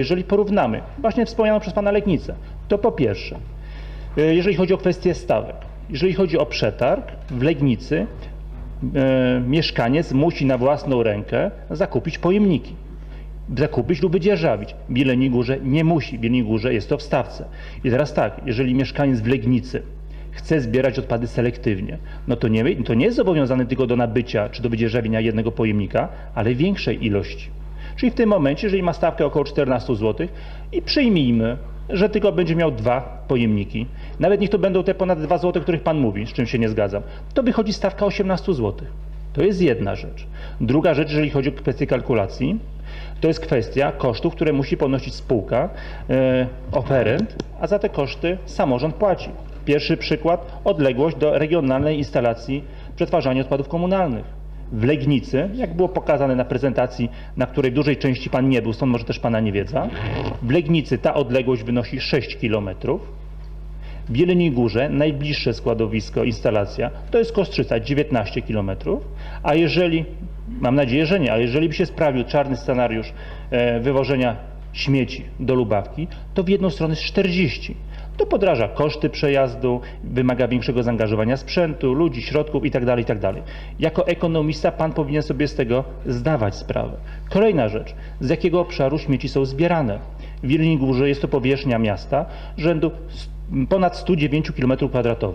Jeżeli porównamy właśnie wspomnianą przez Pana Legnicę, to po pierwsze, e, jeżeli chodzi o kwestię stawek, jeżeli chodzi o przetarg w Legnicy, e, mieszkaniec musi na własną rękę zakupić pojemniki. Zakupić lub wydzierżawić. W Jeleniej Górze nie musi. W Jeleniej Górze jest to w stawce. I teraz tak, jeżeli mieszkaniec w Legnicy chce zbierać odpady selektywnie, no to nie, to nie jest zobowiązany tylko do nabycia czy do wydzierżawienia jednego pojemnika, ale większej ilości. Czyli w tym momencie, jeżeli ma stawkę około 14 zł i przyjmijmy, że tylko będzie miał dwa pojemniki, nawet niech to będą te ponad 2 zł, o których Pan mówi, z czym się nie zgadzam, to wychodzi stawka 18 zł. To jest jedna rzecz. Druga rzecz, jeżeli chodzi o kwestię kalkulacji, to jest kwestia kosztów, które musi ponosić spółka, e, oferent, a za te koszty samorząd płaci. Pierwszy przykład, odległość do regionalnej instalacji przetwarzania odpadów komunalnych. W Legnicy, jak było pokazane na prezentacji, na której dużej części Pan nie był, stąd może też Pana nie wiedza, w Legnicy ta odległość wynosi 6 kilometrów, w Jeleniej Górze najbliższe składowisko, instalacja to jest Kostrzyca 19 km, a jeżeli, mam nadzieję, że nie, a jeżeli by się sprawił czarny scenariusz e, wywożenia śmieci do Lubawki, to w jedną stronę jest 40. To podraża koszty przejazdu, wymaga większego zaangażowania sprzętu, ludzi, środków itd. itd. Jako ekonomista pan powinien sobie z tego zdawać sprawę. Kolejna rzecz, z jakiego obszaru śmieci są zbierane. W Jeleniej Górze jest to powierzchnia miasta rzędu ponad 109 km2.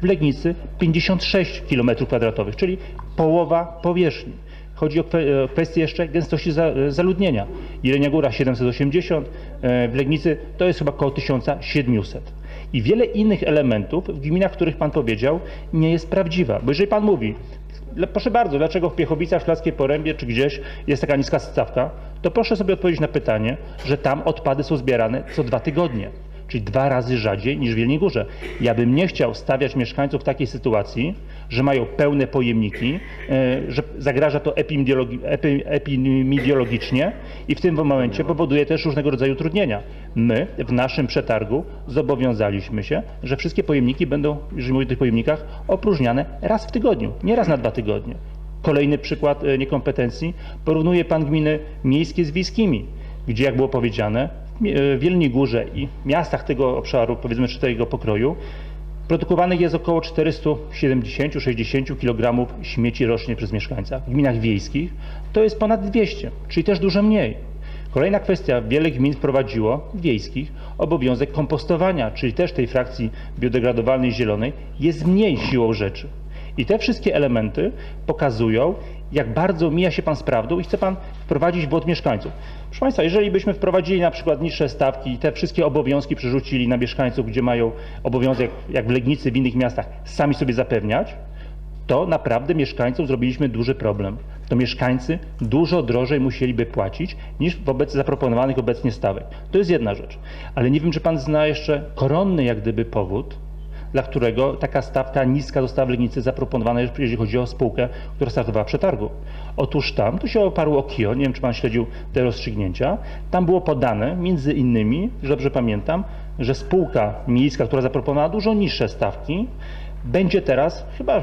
W Legnicy 56 km2, czyli połowa powierzchni. Chodzi o o kwestię jeszcze gęstości za- zaludnienia. Jelenia Góra 780, e, w Legnicy to jest chyba około 1700. I wiele innych elementów w gminach, których Pan powiedział, nie jest prawdziwa. Bo jeżeli Pan mówi, "Le- proszę bardzo, dlaczego w Piechowicach, w Szklarskiej Porębie czy gdzieś jest taka niska stawka, to proszę sobie odpowiedzieć na pytanie, że tam odpady są zbierane co dwa tygodnie czyli dwa razy rzadziej niż w Wielkiej Górze. Ja bym nie chciał stawiać mieszkańców w takiej sytuacji, że mają pełne pojemniki, e, że zagraża to epidemiologi- epi- epidemiologicznie i w tym momencie powoduje też różnego rodzaju utrudnienia. My w naszym przetargu zobowiązaliśmy się, że wszystkie pojemniki będą, jeżeli mówię o tych pojemnikach, opróżniane raz w tygodniu, nie raz na dwa tygodnie. Kolejny przykład e, niekompetencji. Porównuje Pan gminy miejskie z wiejskimi, gdzie jak było powiedziane, w e, w Wielkiej Górze i miastach tego obszaru, powiedzmy, tego pokroju, produkowanych jest około 470-60 kg śmieci rocznie przez mieszkańca. W gminach wiejskich to jest ponad 200, czyli też dużo mniej. Kolejna kwestia, wiele gmin wprowadziło wiejskich obowiązek kompostowania, czyli też tej frakcji biodegradowalnej zielonej jest mniej siłą rzeczy. I te wszystkie elementy pokazują, jak bardzo mija się Pan z prawdą i chce Pan wprowadzić błąd mieszkańców. Proszę Państwa, jeżeli byśmy wprowadzili na przykład niższe stawki i te wszystkie obowiązki przerzucili na mieszkańców, gdzie mają obowiązek, jak w Legnicy, w innych miastach, sami sobie zapewniać, to naprawdę mieszkańcom zrobiliśmy duży problem. To mieszkańcy dużo drożej musieliby płacić niż wobec zaproponowanych obecnie stawek. To jest jedna rzecz. Ale nie wiem, czy pan zna jeszcze koronny jak gdyby powód, dla którego taka stawka niska została w Legnicy zaproponowana, jeżeli chodzi o spółkę, która startowała w przetargu. Otóż tam, tu się oparło o KIO, nie wiem czy pan śledził te rozstrzygnięcia, tam było podane między innymi, że dobrze pamiętam, że spółka miejska, która zaproponowała dużo niższe stawki, będzie teraz chyba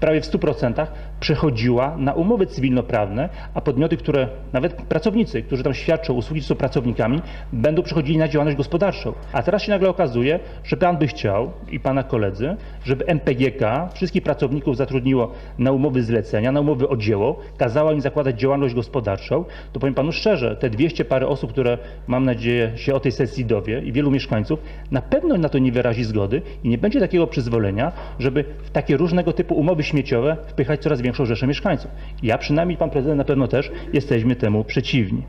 prawie w 100% przechodziła na umowy cywilnoprawne, a podmioty, które, nawet pracownicy, którzy tam świadczą usługi, są pracownikami, będą przechodzili na działalność gospodarczą. A teraz się nagle okazuje, że pan by chciał i pana koledzy, żeby MPGK wszystkich pracowników zatrudniło na umowy zlecenia, na umowy o dzieło, kazała im zakładać działalność gospodarczą, to powiem panu szczerze, te 200 parę osób, które mam nadzieję się o tej sesji dowie i wielu mieszkańców, na pewno na to nie wyrazi zgody i nie będzie takiego przyzwolenia, żeby w takie różnego typu umowy śmieciowe wpychać coraz większą rzeszę mieszkańców. Ja przynajmniej pan prezydent na pewno też jesteśmy temu przeciwni.